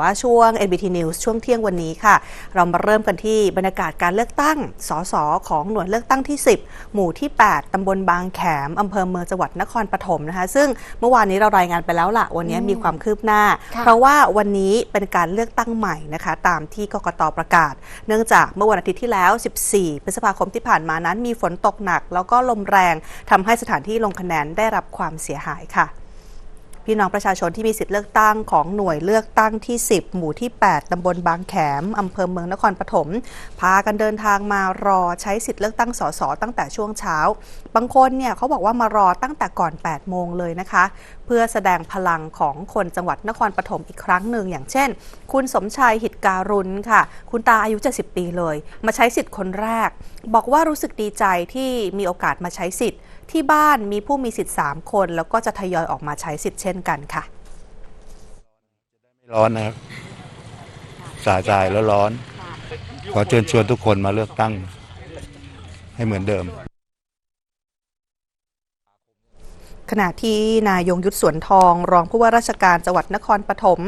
ว่าช่วง NBT News ช่วงเที่ยงวันนี้ค่ะ เรามาเริ่มกันที่บรรยากาศการเลือกตั้ง สส ของหน่วยเลือกตั้งที่ 10 หมู่ที่ 8ตำบลบางแขมอำเภอเมืองจังหวัดนครปฐมนะคะ ซึ่งเมื่อวานนี้เรารายงานไปแล้วล่ะวันนี้มีความคืบหน้าค่ะเพราะว่าวันนี้เป็นการเลือกตั้งใหม่นะคะ ตามที่กกตประกาศ เนื่องจากเมื่อวันอาทิตย์ที่แล้ว 14 พฤษภาคมที่ผ่านมานั้น มีฝนตกหนัก แล้วก็ลมแรงทำให้สถานที่ลงคะแนนได้รับความเสียหายค่ะ พี่น้องประชาชนที่มีสิทธิ์เลือกตั้งของหน่วยเลือกตั้งที่ 10 หมู่ที่ 8 ตำบลบางแขม อำเภอเมืองนครปฐม พากันเดินทางมารอใช้สิทธิ์เลือกตั้งสสตั้งแต่ช่วงเช้า บางคนเนี่ยเขาบอกว่ามารอตั้งแต่ก่อน 8 โมงเลยนะคะ เพื่อแสดงพลังของคนจังหวัดนครปฐมอีกครั้งหนึ่งอย่างเช่น คุณสมชายหิตการุณค่ะ คุณตาอายุ 70 ปีเลย มาใช้สิทธิ์คนแรก บอกว่ารู้สึกดีใจที่มีโอกาสมาใช้สิทธิ์ ที่บ้านมีผู้มีสิทธิ์ 3 คน แล้วก็จะทยอยออกมาใช้สิทธิ์เช่นกันค่ะไม่ร้อนนะครับสาใจแล้วร้อน ขอเชิญชวนทุกคนมาเลือกตั้ง ให้เหมือนเดิม ขณะที่นายยงยุทธสวนทอง รองผู้ว่าราชการจังหวัดนครปฐม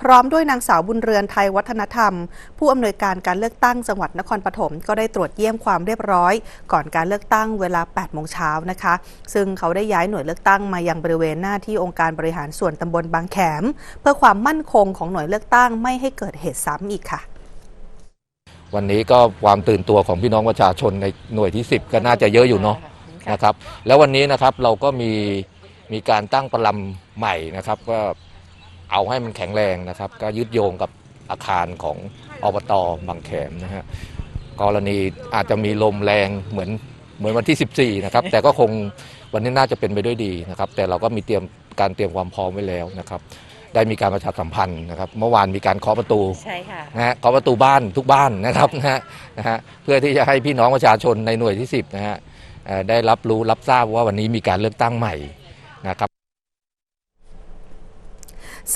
พร้อมด้วยนางสาวบุญเรือนไทยวัฒนธรรม ผู้อำนวยการการเลือกตั้งจังหวัดนครปฐมก็ได้ตรวจเยี่ยมความเรียบร้อย ก่อนการเลือกตั้งเวลา 8 โมงเช้านะคะ ซึ่งเขาได้ย้ายหน่วยเลือกตั้งมายังบริเวณหน้าที่องค์การบริหารส่วนตำบลบางแขม เพื่อความมั่นคงของหน่วยเลือกตั้งไม่ให้เกิดเหตุซ้ำอีกค่ะวันนี้ก็ความตื่นตัวของพี่น้องประชาชนในหน่วยที่ 10 ก็น่าจะเยอะอยู่เนาะ นะครับ แล้ววันนี้นะครับเราก็มีมีการตั้งประลำใหม่นะครับก็เอาให้มันแข็งแรงนะครับ ก็ยึดโยงกับอาคารของอบตบางแขมนะฮะกรณีอาจจะมีลมแรงเหมือนเหมือนวันที่ 14 นะครับ แต่ก็คงวันนี้น่าจะเป็นไปด้วยดีนะครับ แต่เราก็มีเตรียมการเตรียมความพร้อมไว้แล้วนะครับ ได้มีการประชาสัมพันธ์นะครับ เมื่อวานมีการเคาะประตู ใช่ค่ะ นะฮะเคาะประตูบ้านทุกบ้านนะครับนะฮะนะฮะเพื่อที่จะให้พี่น้องประชาชนในหน่วยที่ 10 นะฮะเอ่อ ได้รับรู้รับทราบว่าวันนี้มีการเลือกตั้งใหม่นะครับ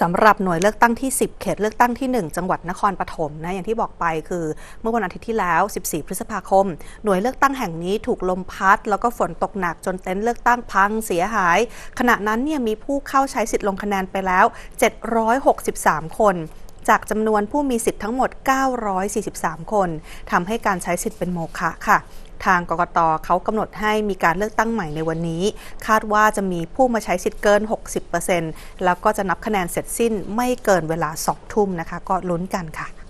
สำหรับหน่วยเลือกตั้งที่ 10 เขตเลือกตั้งที่ 1 จังหวัดนครปฐมนะอย่างที่บอกไปคือเมื่อวันอาทิตย์ที่แล้ว 14 พฤษภาคม หน่วยเลือกตั้งแห่งนี้ถูกลมพัด แล้วก็ฝนตกหนักจนเต็นท์เลือกตั้งพังเสียหาย ขณะนั้นเนี่ยมีผู้เข้าใช้สิทธิ์ลงคะแนนไปแล้ว 763 คนจากจำนวนผู้มีสิทธิ์ทั้งหมด 943 คน ทำให้การใช้สิทธิ์เป็นโมฆะค่ะ ทางกกตเขากำหนดให้มีการเลือกตั้งใหม่ในวันนี้ คาดว่าจะมีผู้มาใช้สิทธิ์เกิน 60%แล้วก็จะนับคะแนนเสร็จสิ้นไม่เกินเวลา2ทุ่มนะคะ ก็ลุ้นกันค่ะ